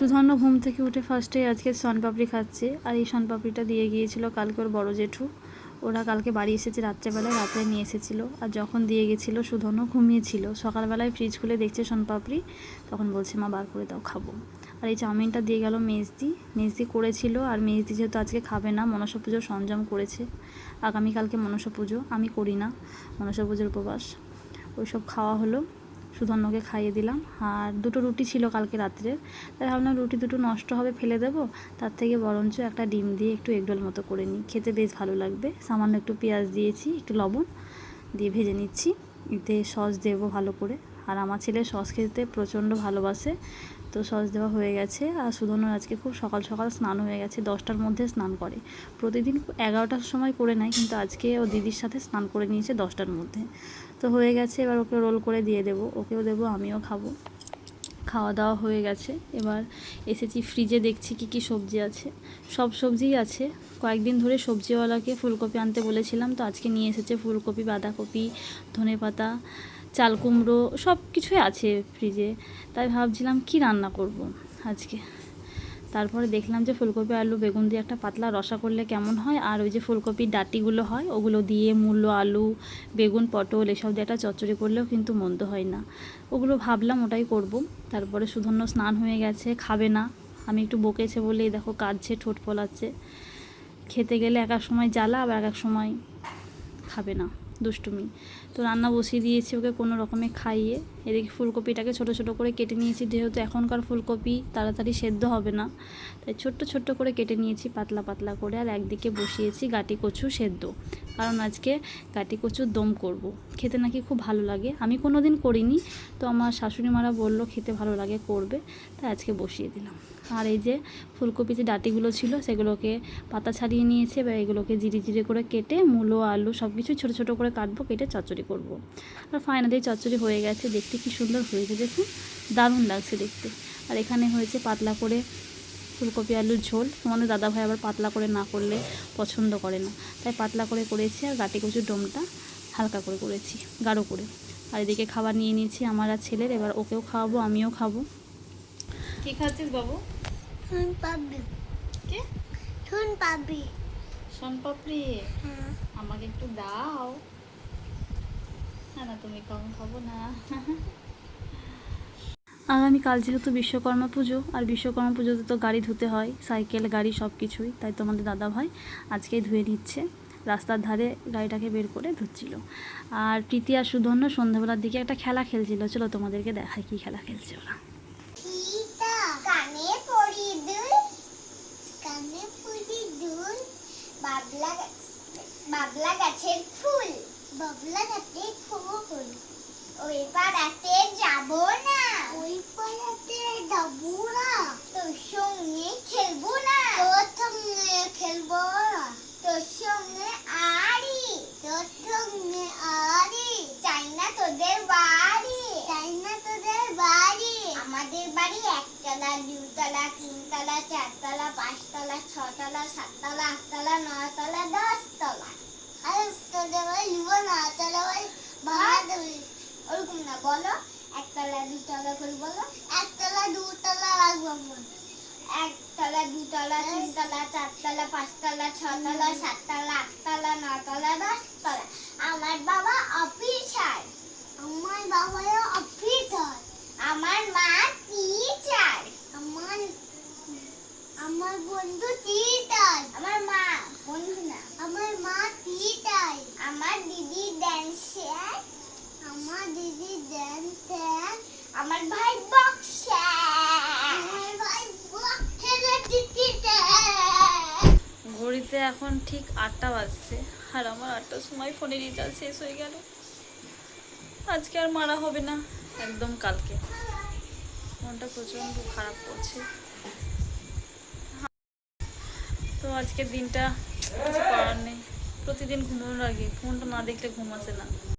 সুধর্ণ ঘুম থেকে উঠে ফার্স্টে আজকে সনপাপড়ি খাচ্ছে। আর এই সনপাপড়িটা দিয়ে গিয়েছিল কালকে ওর বড় জেঠু। ওরা কালকে বাড়ি এসেছে, রাত্রেবেলায় রাত্রে নিয়ে এসেছিল। আর যখন দিয়ে গেছিল সুধর্ণ ঘুমিয়েছিল। সকালবেলায় ফ্রিজ খুলে দেখছে সনপাপড়ি তখন বলছে, মা, বার করে দাও, খাব। আর এই চাউমিনটা দিয়ে গেল মেজদি। মেজদি করেছিল, আর মেজদি যেহেতু আজকে খাবে না, মনসা পুজোর সরঞ্জাম করেছে। আগামীকালকে মনসা পুজো। আমি করি না মনসা পুজোর উপবাস। ওইসব খাওয়া হলো। সুধন্যকে খাইয়ে দিলাম। আর দুটো রুটি ছিল কালকে রাত্রে। তাই ভাবলাম রুটি দুটো নষ্ট হবে, ফেলে দেবো। তার থেকে বরঞ্চ একটা ডিম দিয়ে একটু এগরোল মতো করে নিই। খেতে বেশ ভালো লাগবে। সামান্য একটু পেঁয়াজ দিয়েছি, একটু লবণ দিয়ে ভেজে নিচ্ছি। এতে সস দেবো ভালো করে। আর আমার ছেলে সস খেতে প্রচণ্ড ভালোবাসে। তো সস দেওয়া হয়ে গেছে। আর সুধন্যর আজকে খুব সকাল সকাল স্নান হয়ে গেছে। দশটার মধ্যে স্নান করে। প্রতিদিন এগারোটার সময় করে নেয়, কিন্তু আজকে ও দিদির সাথে স্নান করে নিয়েছে দশটার মধ্যে। তো হয়ে গেছে, এবার ওকে রোল করে দিয়ে দেবো। ওকেও দেবো, আমিও খাব। খাওয়া দাওয়া হয়ে গেছে। এবার এসেছি ফ্রিজে দেখছি কি কি সবজি আছে। সব সবজিই আছে। কয়েকদিন ধরে সবজিওয়ালাকে ফুলকপি আনতে বলেছিলাম, তো আজকে নিয়ে এসেছে ফুলকপি, বাঁধাকপি, ধনেপাতা, চাল কুমড়ো সব কিছুই আছে ফ্রিজে তাই ভাবছিলাম কি রান্না করব আজকে? তারপরে দেখলাম যে ফুলকপি, আলু, বেগুন দিয়ে একটা পাতলা রসা করলে কেমন হয়? আর ওই যে ফুলকপির ডাটিগুলো হয়, ওগুলো দিয়ে মূল্য আলু, বেগুন, পটল এসব দিয়ে একটা চচ্চড়ি করলেও কিন্তু মন্দ হয় না। ওগুলো ভাবলাম ওটাই করব। তারপরে সুধন্য স্নান হয়ে গেছে, খাবে না। আমি একটু বকেছে বলে দেখো কাঁদছে, ঠোঁট ফলাচ্ছে। খেতে গেলে এক এক সময় জ্বালা, আবার এক এক সময় খাবে না। দুষ্টুমি। তো রান্না বসিয়ে দিয়েছি ওকে কোনো রকমে খাইয়ে। এদিকে ফুলকপিটাকে ছোট ছোট করে কেটে নিয়েছি, যেহেতু এখনকার ফুলকপি তাড়াতাড়ি সেদ্ধ হবে না। তাই ছোট্ট ছোট্ট করে কেটে নিয়েছি, পাতলা পাতলা করে। আর একদিকে বসিয়েছি গাটি কচু সেদ্ধ। কারণ আজকে গাটি কচুর দম করব। খেতে নাকি খুব ভালো লাগে। আমি কোনো দিন করিনি, তো আমার শাশুড়ি মারা বলল খেতে ভালো লাগে, করবে। তাই আজকে বসিয়ে দিলাম। আর এই যে ফুলকপি যে ডাটিগুলো ছিল, সেগুলোকে পাতা ছাড়িয়ে নিয়েছে। এবার এগুলোকে জিরি জিরে করে কেটে মূলো, আলু সব কিছু ছোটো ছোটো করে কাটবো, কেটে চচ্চড়ি করব। আর ফাইনালি চচ্চড়ি হয়ে গেছে। দেখতে কি সুন্দর হয়েছে দেখুন। দারুণ লাগছে দেখতে। আর এখানে হয়েছে পাতলা করে ফুলকপি আলুর ঝোল। তোমাদের দাদাভাই আবার পাতলা করে না করলে পছন্দ করে না। তাই পাতলা করে করেছি আর গাটি কচুর ডোমটা হালকা করে করেছি, গাঢ় করে। আর এদিকে খাবার নিয়ে নিয়েছি আমার আর ছেলের। এবার ওকেও খাওয়াবো, আমিও খাব। কী খাচ্ছিস বাবু? শুন পাবি কে? শুন পাবি হ্যাঁ। আমাকে একটু দাও। না না তুমি কম খাব না। আগামীকাল যেহেতু বিশ্বকর্মা পুজো আর বিশ্বকর্মা পুজোতে তো গাড়ি ধুতে হয় সাইকেল গাড়ি সব কিছুই তাই তোমাদের দাদা ভাই আজকেই ধুয়ে নিচ্ছে। রাস্তার ধারে গাড়িটাকে বের করে ধুচ্ছিল। আর প্রীতি আর সুধন্য সন্ধ্যাবেলার দিকে একটা খেলা খেলছিল চলো তোমাদেরকে দেখায় কি খেলা খেলছে ওরা সীতা কানে পড়ি দুল কানে দুল বাবলা গাছ- বাবলা গাছের ফুল বাবলা গাছের ফুল। ওই পাড়াতে যাব না ওই পাড়াতে যাব না তোর সঙ্গে খেলব না তোর সঙ্গে খেলব না তোর সঙ্গে আড়ি তোর সঙ্গে আড়ি চাই না তোদের বাড়ি চাই না তোদের বাড়ি আমাদের বাড়ি একতলা, দুতলা, তিনতলা, চারতলা, পাঁচতলা, ছতলা, সাততলা, আটতলা, নয়তলা, দশতলা। বলো, একতলা, দুতলা করে বলো, একতলা, দুতলা রাখব একতলা, দুতলা, তিনতলা, চারতলা, পাঁচতলা, ছতলা, সাততলা, আটতলা নতলা দশতলা। আমার বাবা অফিসার। আমার বাবা অফিসার আমার মা টিচার আমার আমার বন্ধু টিচার আমার মা বন্ধু না আমার মা টিচার আমার দিদি ড্যান্সার আমার দিদি ড্যান্সার আমার ভাই বক্সার আমার ভাই বক্সার টিচার ঘড়িতে এখন ঠিক আটটা বাজছে। আর আমার আটটার সময় ফোনে রিচার্জ শেষ হয়ে গেল। আজকে আর মারা হবে না, একদম কালকে। মনটা প্রচণ্ড খারাপ করছে। তো আজকের দিনটা কিছু করার নেই। প্রতিদিন ঘুমানোর আগে, ফোনটা না দেখলে ঘুম আসে না।